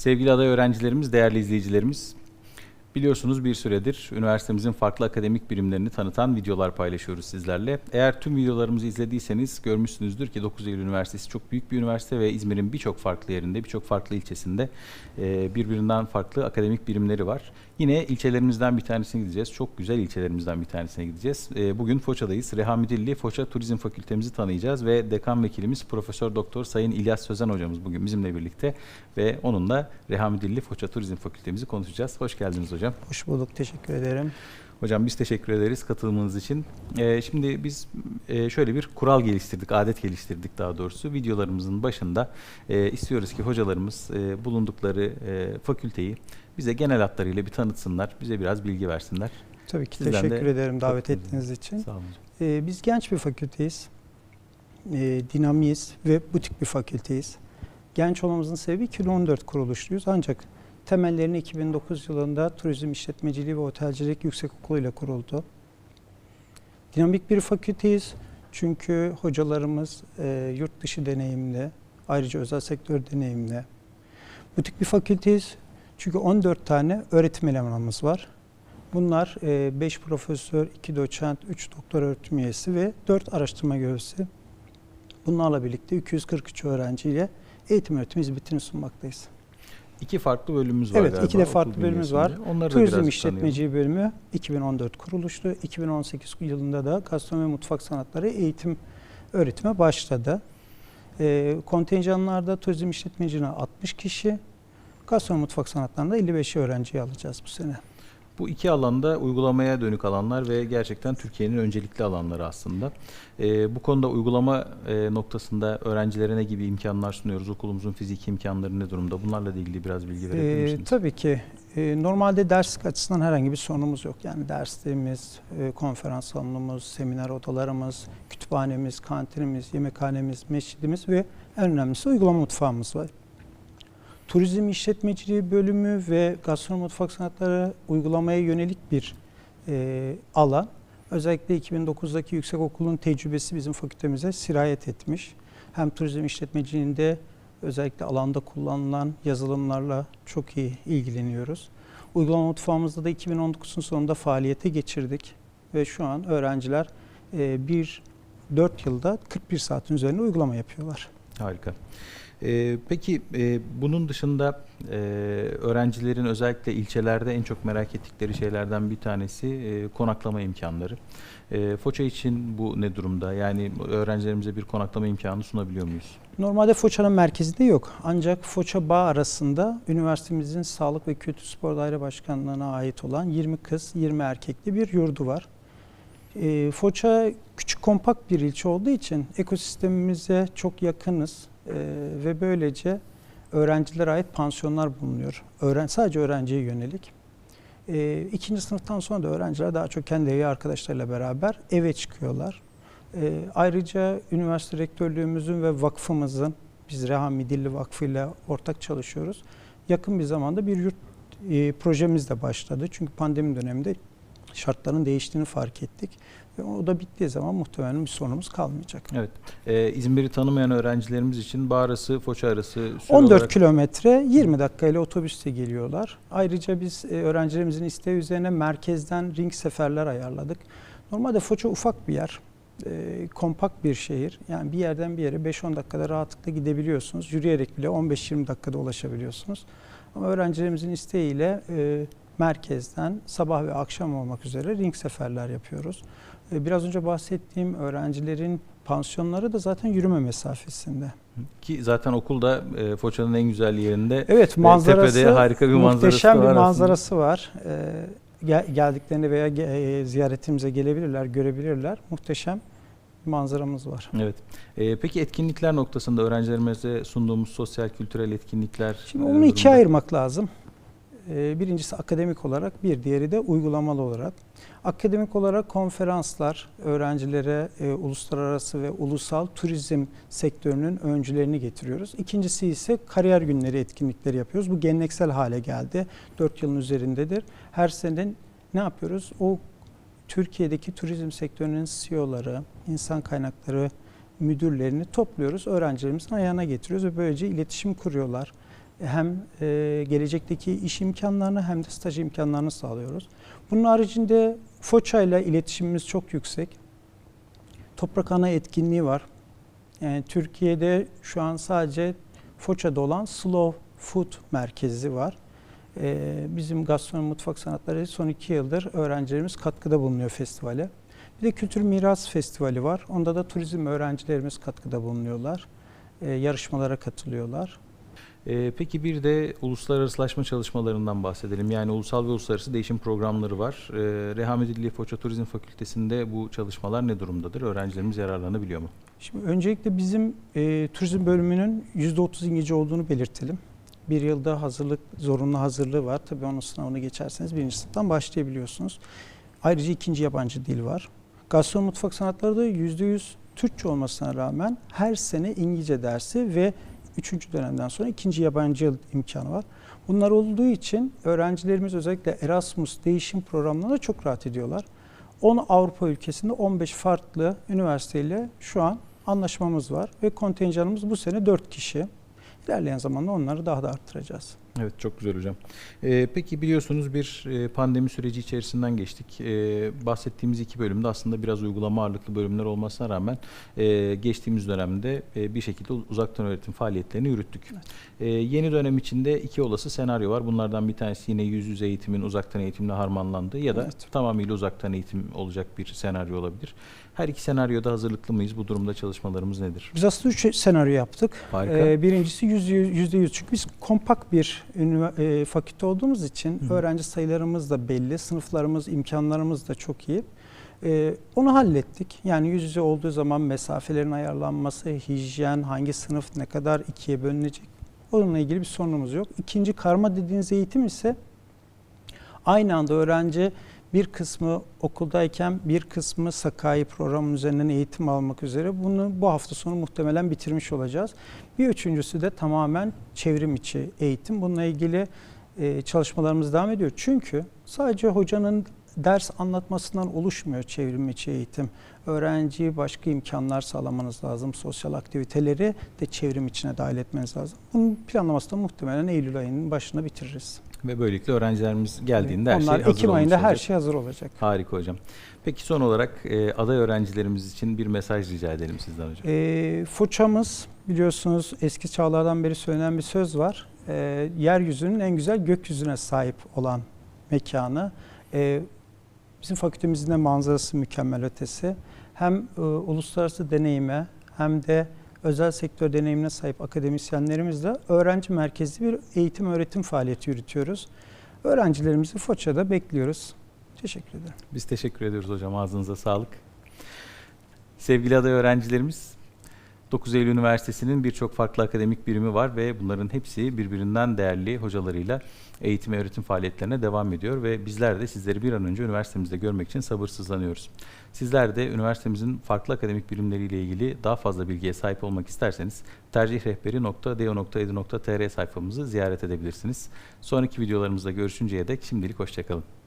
Sevgili aday öğrencilerimiz, değerli izleyicilerimiz, biliyorsunuz bir süredir üniversitemizin farklı akademik birimlerini tanıtan videolar paylaşıyoruz sizlerle. Eğer tüm videolarımızı izlediyseniz görmüşsünüzdür ki 9 Eylül Üniversitesi çok büyük bir üniversite ve İzmir'in birçok farklı yerinde, birçok farklı ilçesinde e, birbirinden farklı akademik birimleri var. Yine ilçelerimizden bir tanesine gideceğiz. Çok güzel ilçelerimizden bir tanesine gideceğiz. E, Bugün Foça'dayız. Reha Müdilli Foça Turizm Fakültemizi tanıyacağız ve dekan vekilimiz Profesör Doktor Sayın İlyas Sözen hocamız bugün bizimle birlikte ve onunla Reha Müdilli Foça Turizm Fakültemizi konuşacağız. Hoş geldiniz hocam. Hoş bulduk, teşekkür ederim. Hocam biz teşekkür ederiz katılımınız için. Ee, şimdi biz e, şöyle bir kural geliştirdik, adet geliştirdik daha doğrusu. Videolarımızın başında e, istiyoruz ki hocalarımız e, bulundukları e, fakülteyi bize genel hatlarıyla bir tanıtsınlar, bize biraz bilgi versinler. Tabii ki Sizden teşekkür de ederim davet ettiğiniz için. Sağ olun hocam. Ee, biz genç bir fakülteyiz. Ee, dinamiyiz ve butik bir fakülteyiz. Genç olmamızın sebebi 2014 kuruluşluyuz ancak temellerini 2009 yılında Turizm İşletmeciliği ve Otelcilik Yüksekokulu ile kuruldu. Dinamik bir fakülteyiz çünkü hocalarımız e, yurt dışı deneyimli, ayrıca özel sektör deneyimli. Butik bir fakülteyiz çünkü 14 tane öğretim elemanımız var. Bunlar 5 profesör, 2 doçent, 3 doktor öğretim üyesi ve 4 araştırma görevlisi. Bunlarla birlikte 243 öğrenciyle eğitim öğretim hizmetini sunmaktayız. İki farklı bölümümüz var Evet, galiba. iki de farklı bölümümüz var. Onları Turizm biraz İşletmeciliği bölümü 2014 kuruluşlu. 2018 yılında da gastronomi ve mutfak sanatları eğitim öğretime başladı. E, kontenjanlarda turizm işletmeciliğine 60 kişi, gastronomi mutfak sanatlarında 55 öğrenciyi alacağız bu sene. Bu iki alanda uygulamaya dönük alanlar ve gerçekten Türkiye'nin öncelikli alanları aslında. Ee, bu konuda uygulama e, noktasında öğrencilere ne gibi imkanlar sunuyoruz? Okulumuzun fiziki imkanları ne durumda? Bunlarla ilgili biraz bilgi verebilir Ee, misiniz? tabii ki. Ee, normalde derslik açısından herhangi bir sorunumuz yok. Yani dersliğimiz, e, konferans salonumuz, seminer odalarımız, kütüphanemiz, kantinimiz, yemekhanemiz, mescidimiz ve en önemlisi uygulama mutfağımız var. Turizm işletmeciliği bölümü ve gastronomi mutfak sanatları uygulamaya yönelik bir e, alan. Özellikle 2009'daki yüksekokulun tecrübesi bizim fakültemize sirayet etmiş. Hem turizm işletmeciliğinde özellikle alanda kullanılan yazılımlarla çok iyi ilgileniyoruz. Uygulama mutfağımızda da 2019'un sonunda faaliyete geçirdik ve şu an öğrenciler e, bir 4 yılda 41 saatin üzerinde uygulama yapıyorlar. Harika. Ee, peki e, bunun dışında e, öğrencilerin özellikle ilçelerde en çok merak ettikleri şeylerden bir tanesi e, konaklama imkanları. E, Foça için bu ne durumda? Yani öğrencilerimize bir konaklama imkanı sunabiliyor muyuz? Normalde Foça'nın merkezinde yok. Ancak Foça Bağ arasında üniversitemizin Sağlık ve Kültür Spor Daire Başkanlığı'na ait olan 20 kız, 20 erkekli bir yurdu var. Ee, Foça küçük kompakt bir ilçe olduğu için ekosistemimize çok yakınız Ee, ve böylece öğrencilere ait pansiyonlar bulunuyor. Öğren sadece öğrenciye yönelik. Ee, ikinci sınıftan sonra da öğrenciler daha çok kendi evi arkadaşlarıyla beraber eve çıkıyorlar. Ee, ayrıca üniversite rektörlüğümüzün ve vakfımızın, biz Reha Midilli Vakfı ile ortak çalışıyoruz. Yakın bir zamanda bir yurt e, projemiz de başladı. Çünkü pandemi döneminde şartların değiştiğini fark ettik. Ve o da bittiği zaman muhtemelen bir sorunumuz kalmayacak. Evet. E, İzmir'i tanımayan öğrencilerimiz için Bağ arası, Foça arası süre 14 olarak kilometre 20 dakika ile otobüste geliyorlar. Ayrıca biz e, öğrencilerimizin isteği üzerine merkezden ring seferler ayarladık. Normalde Foça ufak bir yer. e, kompakt bir şehir. Yani bir yerden bir yere 5-10 dakikada rahatlıkla gidebiliyorsunuz. Yürüyerek bile 15-20 dakikada ulaşabiliyorsunuz. Ama öğrencilerimizin isteğiyle e, merkezden sabah ve akşam olmak üzere ring seferler yapıyoruz. E, biraz önce bahsettiğim öğrencilerin pansiyonları da zaten yürüme mesafesinde. ki zaten okulda e, Foça'nın en güzel yerinde Evet Ve manzarası tepede harika bir manzarası muhteşem bir var aslında. manzarası var. Ee, gel- geldiklerinde veya e, ziyaretimize gelebilirler, görebilirler. Muhteşem bir manzaramız var. Evet. E, peki etkinlikler noktasında öğrencilerimize sunduğumuz sosyal kültürel etkinlikler Şimdi e, onu ikiye ayırmak lazım. Ee, birincisi akademik olarak, bir diğeri de uygulamalı olarak. Akademik olarak konferanslar, öğrencilere e, uluslararası ve ulusal turizm sektörünün öncülerini getiriyoruz. İkincisi ise kariyer günleri etkinlikleri yapıyoruz. Bu geleneksel hale geldi. 4 yılın üzerindedir. Her sene ne yapıyoruz? O Türkiye'deki turizm sektörünün CEO'ları, insan kaynakları müdürlerini topluyoruz. Öğrencilerimizin ayağına getiriyoruz ve böylece iletişim kuruyorlar. Hem e, gelecekteki iş imkanlarını hem de staj imkanlarını sağlıyoruz. Bunun haricinde Foça ile iletişimimiz çok yüksek. Toprak Ana etkinliği var. Yani Türkiye'de şu an sadece Foça'da olan Slow Food merkezi var. Ee, bizim gastronomi mutfak sanatları son iki yıldır öğrencilerimiz katkıda bulunuyor festivale. Bir de Kültür Miras Festivali var. Onda da turizm öğrencilerimiz katkıda bulunuyorlar. Ee, yarışmalara katılıyorlar. Ee, peki bir de uluslararasılaşma çalışmalarından bahsedelim. Yani ulusal ve uluslararası değişim programları var. Ee, Rehametullah Foça Turizm Fakültesi'nde bu çalışmalar ne durumdadır? Öğrencilerimiz yararlanabiliyor mu? Şimdi öncelikle bizim e, turizm bölümünün %30 İngilizce olduğunu belirtelim. Bir yılda hazırlık, zorunlu hazırlığı var. Tabii onun sınavını geçerseniz birinci sınıftan başlayabiliyorsunuz. Ayrıca ikinci yabancı dil var. Gastronomi mutfak sanatları da %100 Türkçe olmasına rağmen her sene İngilizce dersi ve üçüncü dönemden sonra ikinci yabancı yıl imkanı var. Bunlar olduğu için öğrencilerimiz özellikle Erasmus değişim programlarına çok rahat ediyorlar. 10 Avrupa ülkesinde 15 farklı üniversiteyle şu an anlaşmamız var ve kontenjanımız bu sene 4 kişi. İlerleyen zamanda onları daha da arttıracağız. Evet çok güzel hocam. Ee, peki biliyorsunuz bir e, pandemi süreci içerisinden geçtik. Ee, bahsettiğimiz iki bölümde aslında biraz uygulama ağırlıklı bölümler olmasına rağmen e, geçtiğimiz dönemde e, bir şekilde uzaktan öğretim faaliyetlerini yürüttük. Ee, yeni dönem içinde iki olası senaryo var. Bunlardan bir tanesi yine yüz yüze eğitimin uzaktan eğitimle harmanlandığı ya da Evet. tamamıyla uzaktan eğitim olacak bir senaryo olabilir. Her iki senaryoda hazırlıklı mıyız? Bu durumda çalışmalarımız nedir? Biz aslında 3 senaryo yaptık. Harika. Ee, birincisi yüzde yüz çünkü biz kompakt bir ünivers- e, fakülte olduğumuz için Hı öğrenci sayılarımız da belli, sınıflarımız, imkanlarımız da çok iyi. Ee, onu hallettik. Yani yüz yüze olduğu zaman mesafelerin ayarlanması, hijyen, hangi sınıf ne kadar ikiye bölünecek onunla ilgili bir sorunumuz yok. İkinci karma dediğiniz eğitim ise aynı anda öğrenci bir kısmı okuldayken bir kısmı Sakai programının üzerinden eğitim almak üzere bunu bu hafta sonu muhtemelen bitirmiş olacağız. Bir üçüncüsü de tamamen çevrim içi eğitim. Bununla ilgili e, çalışmalarımız devam ediyor. Çünkü sadece hocanın ders anlatmasından oluşmuyor çevrim içi eğitim. Öğrenciye başka imkanlar sağlamanız lazım. Sosyal aktiviteleri de çevrim içine dahil etmeniz lazım. Bunun planlamasını da muhtemelen Eylül ayının başına bitiririz. Ve böylelikle öğrencilerimiz geldiğinde her Onlar şey hazır Ekim ayında her olacak. şey hazır olacak. Harika hocam. Peki son olarak e, aday öğrencilerimiz için bir mesaj rica edelim sizden hocam. E, Foça'mız biliyorsunuz eski çağlardan beri söylenen bir söz var. E, yeryüzünün en güzel gökyüzüne sahip olan mekanı. E, bizim fakültemizin de manzarası mükemmel ötesi. Hem e, uluslararası deneyime hem de özel sektör deneyimine sahip akademisyenlerimizle öğrenci merkezli bir eğitim öğretim faaliyeti yürütüyoruz. Öğrencilerimizi Foça'da bekliyoruz. Teşekkür ederim. Biz teşekkür ediyoruz hocam. Ağzınıza sağlık. Sevgili aday öğrencilerimiz, 9 Eylül Üniversitesi'nin birçok farklı akademik birimi var ve bunların hepsi birbirinden değerli hocalarıyla eğitim ve öğretim faaliyetlerine devam ediyor ve bizler de sizleri bir an önce üniversitemizde görmek için sabırsızlanıyoruz. Sizler de üniversitemizin farklı akademik birimleriyle ilgili daha fazla bilgiye sahip olmak isterseniz tercihrehberi.do.edu.tr sayfamızı ziyaret edebilirsiniz. Sonraki videolarımızda görüşünceye dek şimdilik hoşçakalın.